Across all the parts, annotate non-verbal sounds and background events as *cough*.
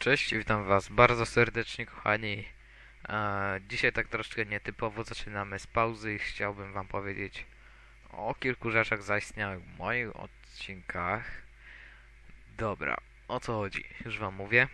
Cześć, witam was bardzo serdecznie, kochani. E, dzisiaj tak troszkę nietypowo zaczynamy z pauzy i chciałbym wam powiedzieć o kilku rzeczach zaistniałych w moich odcinkach. Dobra, o co chodzi? Już wam mówię.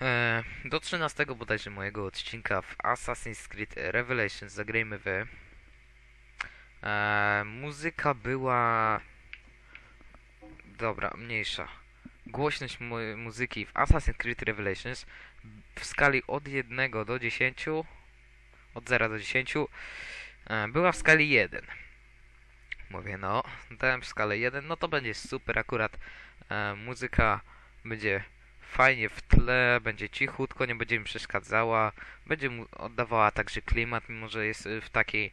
E, do 13 bodajże mojego odcinka w Assassin's Creed Revelations zagrajmy wy. E, muzyka była... Dobra, mniejsza głośność mu muzyki w Assassin's Creed Revelations w skali od 1 do 10, od 0 do 10, e, była w skali 1. Mówię, no, dałem w skalę 1, no to będzie super, akurat e, muzyka będzie fajnie w tle, będzie cichutko, nie będzie mi przeszkadzała, będzie mu oddawała także klimat, mimo że jest e, w takiej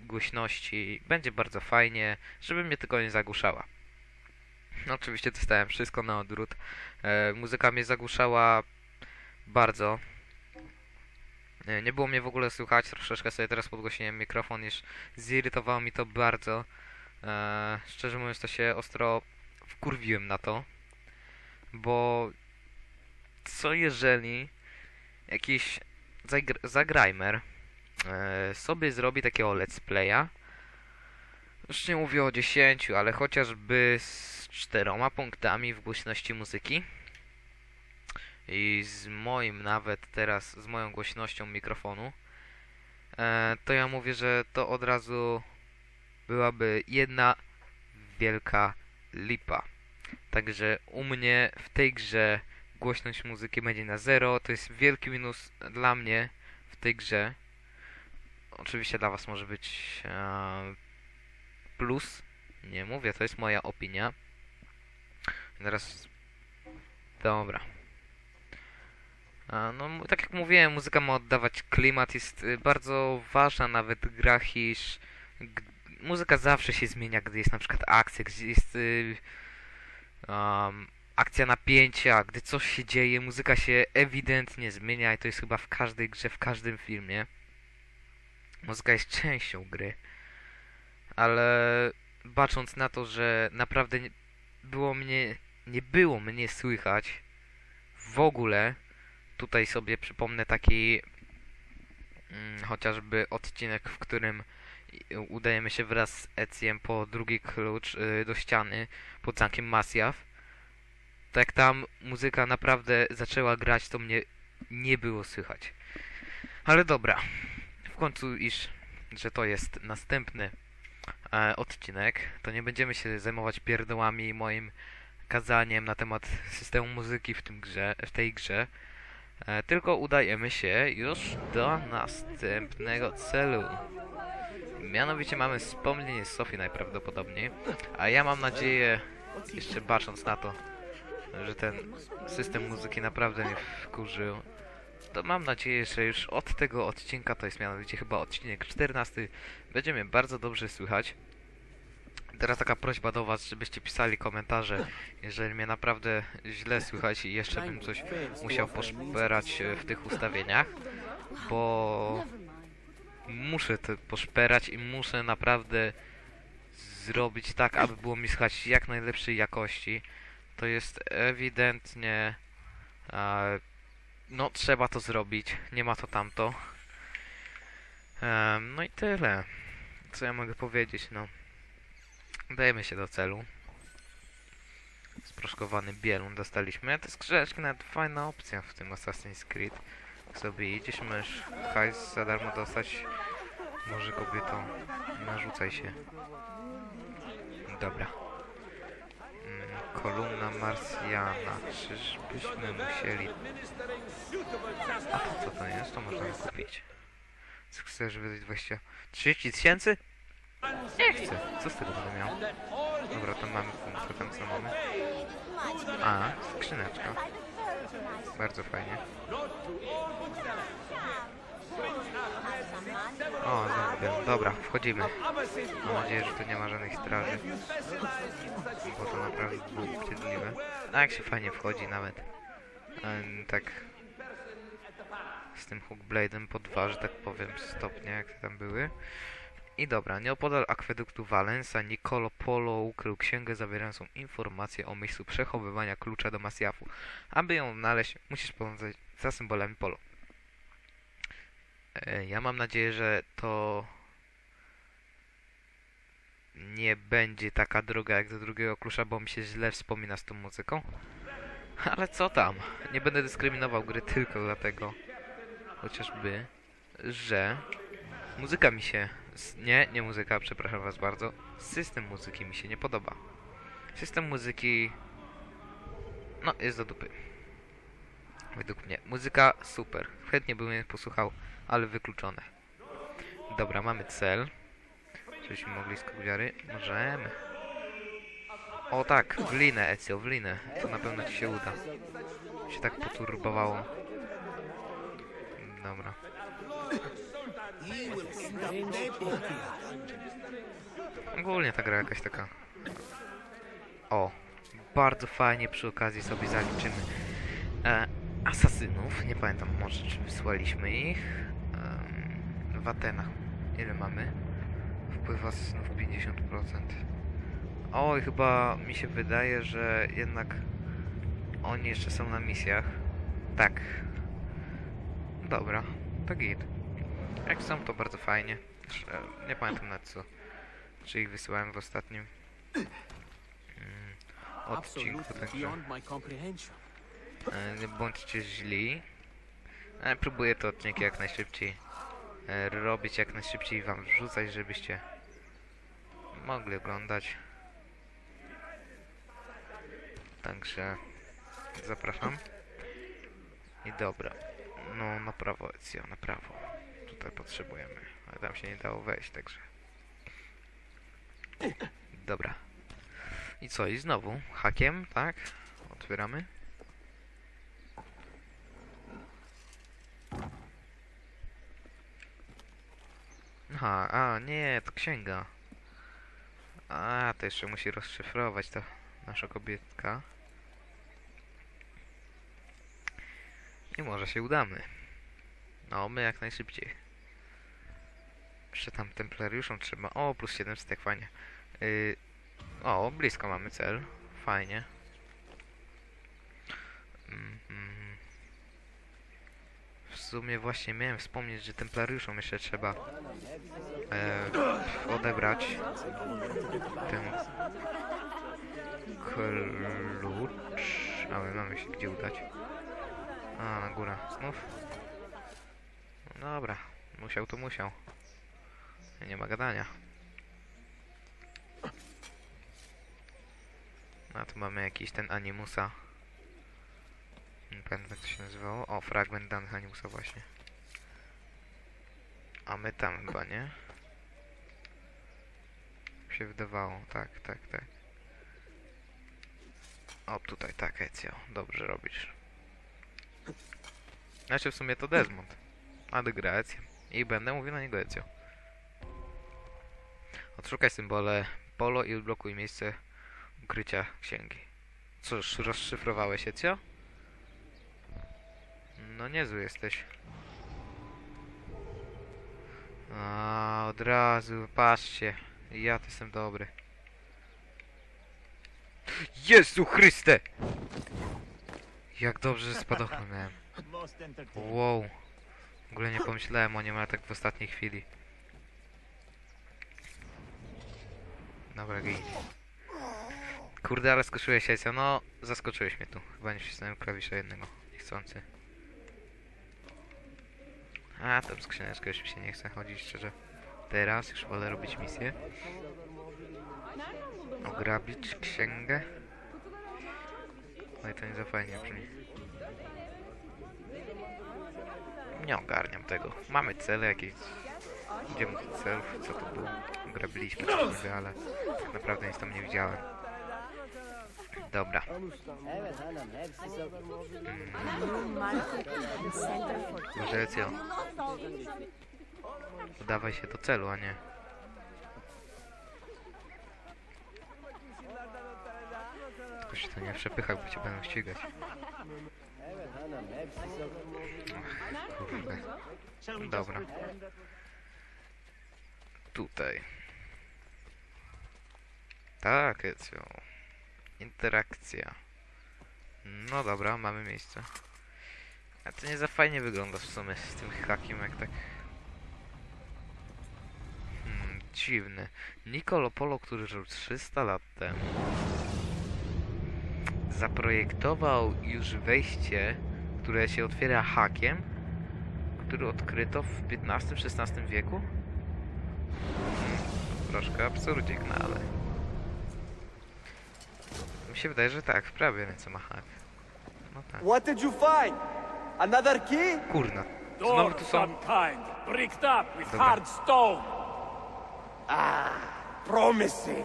głośności, będzie bardzo fajnie, żeby mnie tylko nie zagłuszała. No, oczywiście dostałem wszystko na odwrót. E, muzyka mnie zagłuszała bardzo. E, nie było mnie w ogóle słychać. Troszeczkę sobie teraz podgłośniłem mikrofon, już zirytowało mi to bardzo. E, szczerze mówiąc, to się ostro wkurwiłem na to. Bo co jeżeli jakiś zagr zagrajmer e, sobie zrobi takiego let's playa już nie mówię o 10, ale chociażby z czteroma punktami w głośności muzyki. I z moim nawet teraz, z moją głośnością mikrofonu. E, to ja mówię, że to od razu byłaby jedna wielka lipa. Także u mnie w tej grze głośność muzyki będzie na zero. To jest wielki minus dla mnie w tej grze. Oczywiście dla was może być e, plus. Nie mówię, to jest moja opinia. Teraz... Dobra. A, no, tak jak mówiłem, muzyka ma oddawać klimat, jest y, bardzo ważna nawet w grach, iż muzyka zawsze się zmienia, gdy jest na przykład akcja, gdzie jest y, um, akcja napięcia, gdy coś się dzieje, muzyka się ewidentnie zmienia i to jest chyba w każdej grze, w każdym filmie. Muzyka jest częścią gry ale bacząc na to, że naprawdę nie było mnie, nie było mnie słychać w ogóle, tutaj sobie przypomnę taki mm, chociażby odcinek, w którym udajemy się wraz z Ecjem po drugi klucz y, do ściany pod zamkiem Masjaw. To jak tam muzyka naprawdę zaczęła grać, to mnie nie było słychać. Ale dobra, w końcu iż, że to jest następny e, odcinek, to nie będziemy się zajmować pierdołami i moim kazaniem na temat systemu muzyki w tym grze, w tej grze, e, tylko udajemy się już do następnego celu. Mianowicie mamy wspomnienie Sofii najprawdopodobniej, a ja mam nadzieję, jeszcze bacząc na to, że ten system muzyki naprawdę mnie wkurzył, to mam nadzieję, że już od tego odcinka, to jest mianowicie chyba odcinek 14, będzie mnie bardzo dobrze słychać. Teraz taka prośba do was, żebyście pisali komentarze, jeżeli mnie naprawdę źle słychać i jeszcze bym coś musiał poszperać e, w tych ustawieniach, bo muszę to poszperać i muszę naprawdę zrobić tak, aby było mi słychać jak najlepszej jakości. To jest ewidentnie no trzeba to zrobić, nie ma to tamto. Em, no i tyle. Co ja mogę powiedzieć, no. Dajemy się do celu. Sproszkowany bielun dostaliśmy. To jest grzeczki, nawet fajna opcja w tym Assassin's Creed. Jak sobie idziesz, możesz hajs za darmo dostać. Może kobieto, narzucaj się. Dobra. Kolumna Marsjana. Czyżbyśmy musieli a co to jest? To można kupić. Co chcesz wydać 20... 30 tysięcy? Nie chcę. Co z tego będę miał? Dobra, to mamy punkt. Tam co mamy? A, skrzyneczka. Bardzo fajnie. O, biorę. Dobra, wchodzimy. Mam nadzieję, że tu nie ma żadnych straży. Bo to naprawdę było upierdliwe. A jak się fajnie wchodzi nawet. Em, tak z tym hookblade'em po dwa, że tak powiem, stopnie, jak tam były. I dobra, nieopodal akweduktu Valensa Nicolo Polo ukrył księgę zawierającą informacje o miejscu przechowywania klucza do Masjafu. Aby ją znaleźć, musisz podążać za symbolami Polo. E, Ja mam nadzieję, że to nie będzie taka droga jak do drugiego klucza, bo mi się źle wspomina z tą muzyką. Ale co tam? Nie będę dyskryminował gry tylko dlatego, chociażby, że muzyka mi się... Nie, nie muzyka, przepraszam was bardzo. System muzyki mi się nie podoba. System muzyki... No, jest do dupy. Według mnie. Muzyka super. Chętnie bym jej posłuchał, ale wykluczone. Dobra, mamy cel. Żebyśmy mogli z koguliary? Możemy. O tak, w linę, Ezio, w linę. To na pewno ci się uda. Się tak poturbowało. Dobra. Ogólnie ta gra jakaś taka... O, bardzo fajnie przy okazji sobie zaliczymy e, asasynów. Nie pamiętam może czy wysłaliśmy ich. Em, w Atenach. Ile mamy? Wpływ asasynów 50%. Oj, chyba mi się wydaje, że jednak oni jeszcze są na misjach. Tak. Dobra, to git. Jak są, to bardzo fajnie. Nie pamiętam na co. Czy ich wysyłałem w ostatnim mm, odcinku, także beyond my comprehension. e, nie bądźcie źli. Ale próbuję te odcinki jak najszybciej e, robić, jak najszybciej wam wrzucać, żebyście mogli oglądać. Także zapraszam. I dobra. No na prawo Ezio, na prawo. Tutaj potrzebujemy. Ale tam się nie dało wejść, także. Dobra. I co? I znowu hakiem, tak? Otwieramy. Aha, a nie, to księga. A, to jeszcze musi rozszyfrować to nasza kobietka. I może się udamy. No, my jak najszybciej. Jeszcze tam templariuszom trzeba. O, plus 700, jak fajnie. Yy, o, blisko mamy cel. Fajnie. Mhm. W sumie właśnie miałem wspomnieć, że templariuszom jeszcze trzeba e, odebrać ten klucz. Ale mamy się gdzie udać. A, na górę. Znów? No dobra. Musiał to musiał. Nie ma gadania. A tu mamy jakiś ten Animusa. Nie pamiętam jak to się nazywało. O, fragment danych Animusa właśnie. A my tam chyba, nie? Się wydawało. Tak, tak, tak. O, tutaj, tak, Ezio. Dobrze robisz. Znaczy w sumie to Desmond. A gra. I będę mówił na niego Ezio. Odszukaj symbole polo i odblokuj miejsce ukrycia księgi. Cóż, rozszyfrowałeś Ezio? No niezły jesteś. A od razu, patrzcie. Ja to jestem dobry. Jezu Chryste! Jak dobrze, że spadochron miałem. Wow. W ogóle nie pomyślałem o nim, ale tak w ostatniej chwili. Dobra, gej. Kurde, ale skoczyłeś się, no zaskoczyłeś mnie tu. Chyba nie wcisnąłem klawisza jednego, niechcący. A, tam skrzyneczkę już mi się nie chce chodzić, szczerze. Teraz już wolę robić misję. Ograbić księgę. No i to nie za fajnie brzmi. Nie ogarniam tego. Mamy cele jakieś. Idziemy do celów. Co to było? Grabiliśmy ale tak naprawdę nic tam nie widziałem. For Może Ezio, udawaj się do celu, a nie. Tylko się to nie przepychaj, bo cię będą ścigać. Kurde. Dobra. tutaj. Tak, Ezio. Interakcja. No dobra, mamy miejsce. A to nie za fajnie wygląda w sumie z tym hakiem, jak tak... Hmm, dziwny. Nicolo Polo, który żył 300 lat temu, zaprojektował już wejście, które się otwiera hakiem, który odkryto w XV-XVI wieku? Hmm, troszkę absurdzik, no ale... Mi się wydaje, że tak, prawie ręce ma hak. No tak. What did you find? Another key? Kurna. Door Znowu of tu są... some kind, bricked up with Dobra. hard stone. Ah, Promising.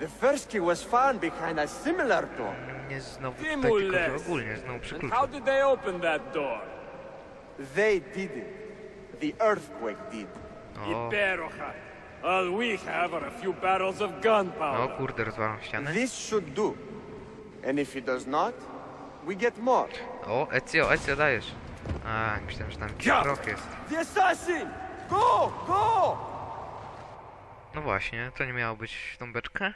The first key was found behind a similar door. Nie znowu tutaj, tylko ogólnie, znowu przy kluczu. how did they open that door? They did it. The earthquake did. O, Iberoja. All we have are a few barrels of o gunpowder. kurde, rozwalam ścianę. This should do. And if it does not, we get more. O, Ezio, Ezio, dajesz. A, myślałem, że tam Ja. proch jest. The assassin! Go! Go! No właśnie, to nie miało być tą beczkę?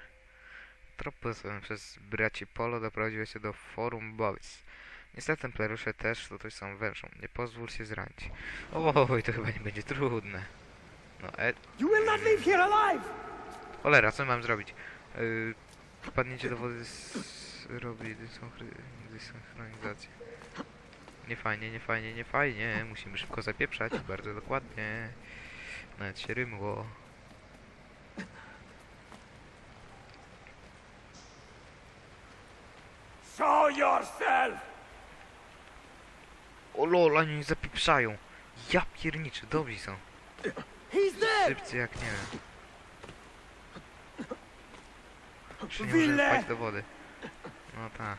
Trop posłany przez braci Polo doprowadziło się do Forum Boys. Niestety templariusze też tutaj są wężą. Nie pozwól się zranić. Oj, to chyba nie będzie trudne. No, e... You will not leave here alive! Cholera, co mam zrobić? Yy, wpadnięcie do wody s- robi desynchronizację. Nie fajnie, nie fajnie, nie fajnie. Musimy szybko zapieprzać, bardzo dokładnie. Nawet się rymło. Show yourself! O lol, oni zapieprzają. Ja pierniczę, dobrzy są. He's there! Szybcy jak nie wiem. Czy nie wpaść do wody? No tak.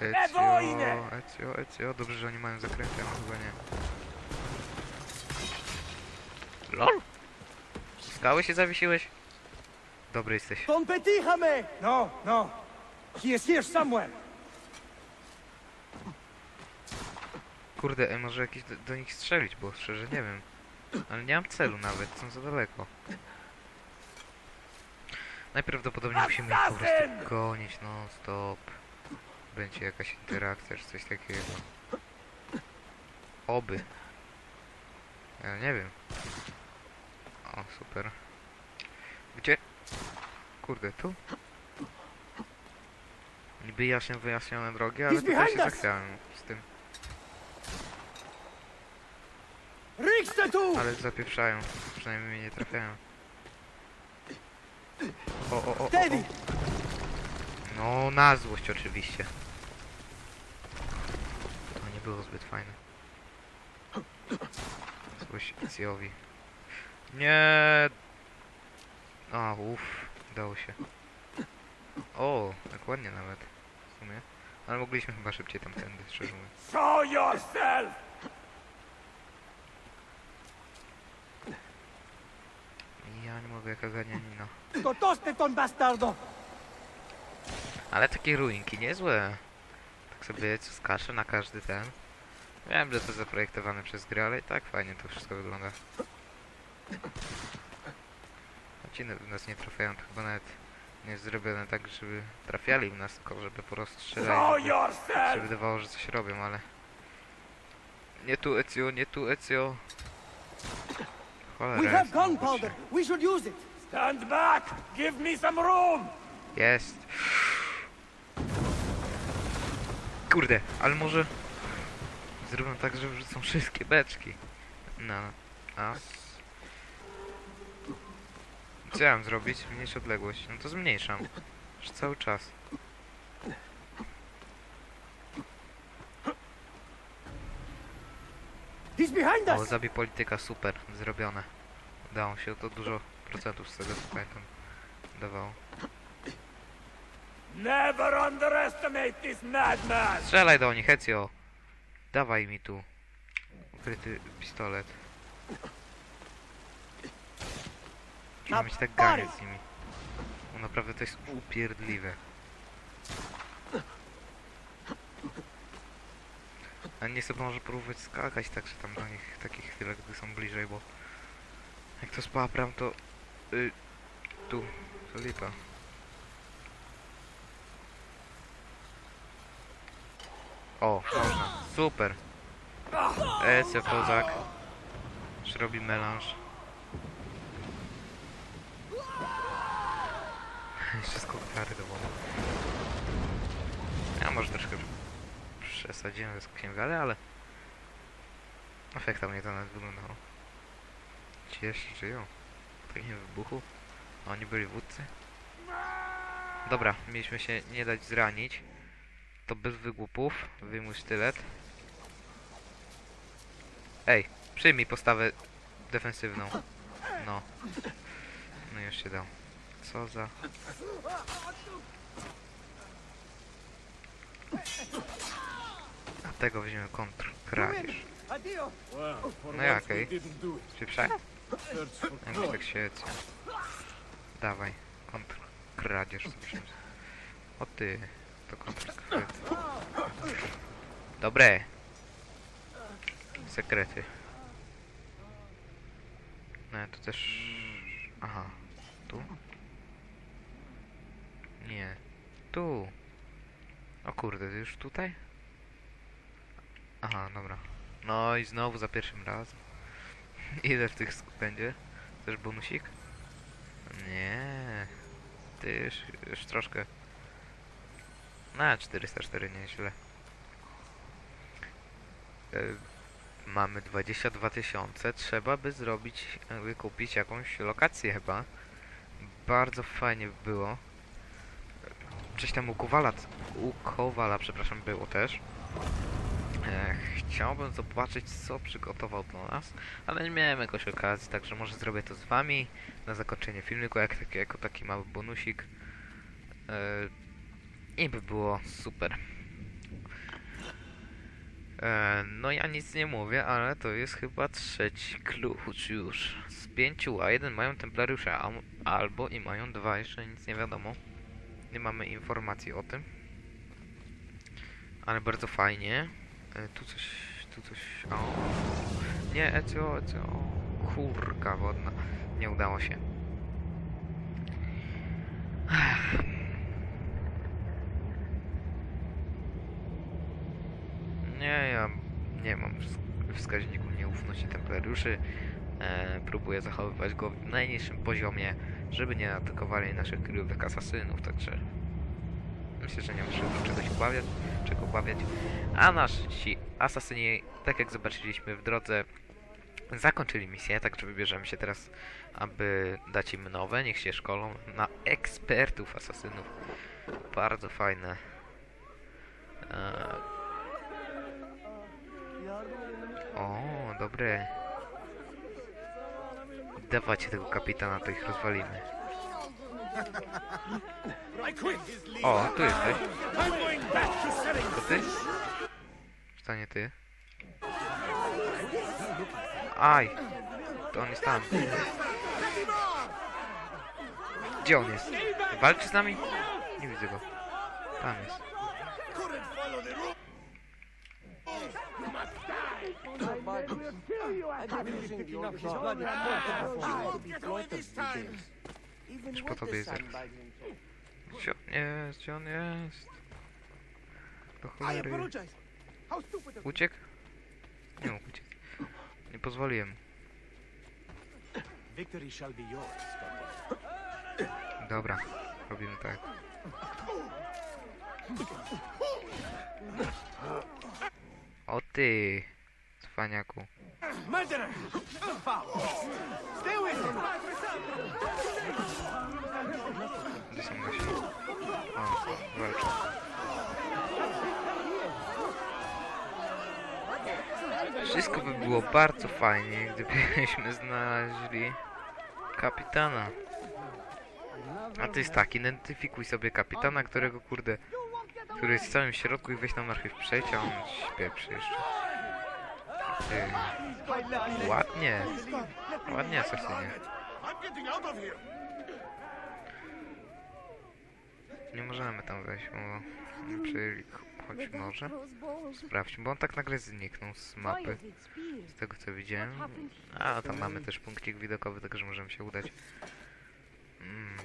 Ezio, wojnę! Ezio, Ezio, dobrze, że oni mają zakręty, a chyba nie. LOL! Skały się zawiesiłeś? Dobry jesteś. Petit Hame! No, no. He is here somewhere. Kurde, e, może jakiś do, do nich strzelić, bo szczerze nie wiem. Ale nie mam celu nawet, są za daleko. Najprawdopodobniej musimy ich po prostu gonić, no stop. Będzie jakaś interakcja czy coś takiego. Oby. Ja nie wiem. O, super. Gdzie? Kurde, tu? Niby jaśnie wyjaśnione drogi, ale tutaj się zachwiałem z tym. The two! Ale zapieprzają. Przynajmniej mnie nie trafiają. O, o, o, o, o. No, na złość oczywiście. To nie było zbyt fajne. Złość Eziowi. Nie. A, uff, udało się. O, tak ładnie nawet. W sumie. Ale mogliśmy chyba szybciej tamtędy, szczerze mówiąc. Show yourself! Ja nie mogę, jaka ganianina. Totoste ton bastardo! Ale takie ruinki niezłe. Tak sobie co skacze na każdy ten. Wiem, że to zaprojektowane przez grę, ale i tak fajnie to wszystko wygląda. Ci nas nie trafiają, to chyba nawet nie jest zrobione tak, żeby trafiali w nas, tylko żeby po prostu strzelali. Żeby yourself! wydawało, że coś robią, ale... Nie tu Ezio, nie tu Ezio. Cholera. We have gunpowder! We should use it! Stand back! Give me some room! Jest. Kurde, ale może zrobią tak, że wrzucą wszystkie beczki. No, a co ja mam zrobić? Zmniejsz odległość. No to zmniejszam. Już cały czas. He's behind O, us! zabij polityka, super, zrobione. Udało się, to dużo procentów z tego co pamiętam dawało. Never underestimate this madman! Strzelaj do nich, Ezio! Dawaj mi tu ukryty pistolet. Trzeba mieć tak ganiać z nimi. Bo naprawdę to jest upierdliwe. A nie sobie może próbować skakać także tam do nich takich chwilach, gdy są bliżej, bo jak to spapram, to y, tu, to lipa. O, można. Super. Ecja, kozak. Już robi melanż. *laughs* Wszystko kary do. Ja może troszkę przesadziłem z księgale, ale efekta mnie to nawet wyglądało. Ci jeszcze żyją. Po takim wybuchu. A Oni byli wódcy. Dobra, mieliśmy się nie dać zranić. To bez wygłupów. Wyjmuj sztylet. Ej, przyjmij postawę defensywną. No. No już się dał. Co za... Tego weźmiemy kontr. For No once jak, we ej? didn't do it. Przyprzaj? Search for Jak gold. tak świecę. Dawaj. Kontr. Kradzież. zobaczymy. O ty. To kontr. kradzież. Dobre. Sekrety. No to też... Aha. Tu? Nie. Tu. O kurde, już tutaj? Aha, dobra. No i znowu za pierwszym razem. *laughs* Ile w tych będzie? Też bonusik? Nie. Ty już, już troszkę. Na 404 nieźle. E, mamy 22 tysiące. Trzeba by zrobić, jakby kupić jakąś lokację chyba. Bardzo fajnie by było. Coś tam Kowala, u Kowala, przepraszam, było też. E, chciałbym zobaczyć, co przygotował dla nas, ale nie miałem jakoś okazji, także może zrobię to z wami na zakończenie filmiku, jak, taki- jako taki mały bonusik. E, I by było super. E, no ja nic nie mówię, ale to jest chyba trzeci klucz już. Z pięciu, a jeden mają templariusze, al- albo i mają dwa, jeszcze nic nie wiadomo. Nie mamy informacji o tym. Ale bardzo fajnie. E, tu coś, tu coś... O. Nie, Ecio, Ecio. Kurka wodna. Nie udało się. Nie, ja nie mam wsk- wskaźniku nieufności templariuszy. E, próbuję zachowywać go w najniższym poziomie, żeby nie atakowali naszych kryjówek asasynów, także myślę, że nie muszę do czegoś obawiać, czego obawiać. A nasi asasyni, tak jak zobaczyliśmy w drodze, zakończyli misję, także wybierzemy się teraz, aby dać im nowe, niech się szkolą na ekspertów asasynów. Bardzo fajne. Eee. O, dobre. Dawajcie tego kapitana, to ich rozwalimy. O, tu jesteś. To ty? Czy to nie ty? Aj! To on jest tam. Gdzie on jest? Walczy z nami? Nie widzę go. Tam jest. Już po tobie jest zaraz. Gdzie on jest? Gdzie on jest? Do cholery. Uciekł? Nie mógł uciec. Nie pozwoliłem. Dobra, robimy tak. O ty, cwaniaku. Wszystko by było bardzo fajnie, gdybyśmy znaleźli kapitana. A to jest tak, identyfikuj sobie kapitana, którego kurde, który jest w całym środku i weź nam najpierw przeciąć, pieprzy jeszcze. Ty. Ładnie, ładnie here! Nie możemy tam wejść, bo Choć może. Sprawdźmy, bo on tak nagle zniknął z mapy. Z tego co widziałem. A, tam mamy też punkcik widokowy, także możemy się udać. Mm.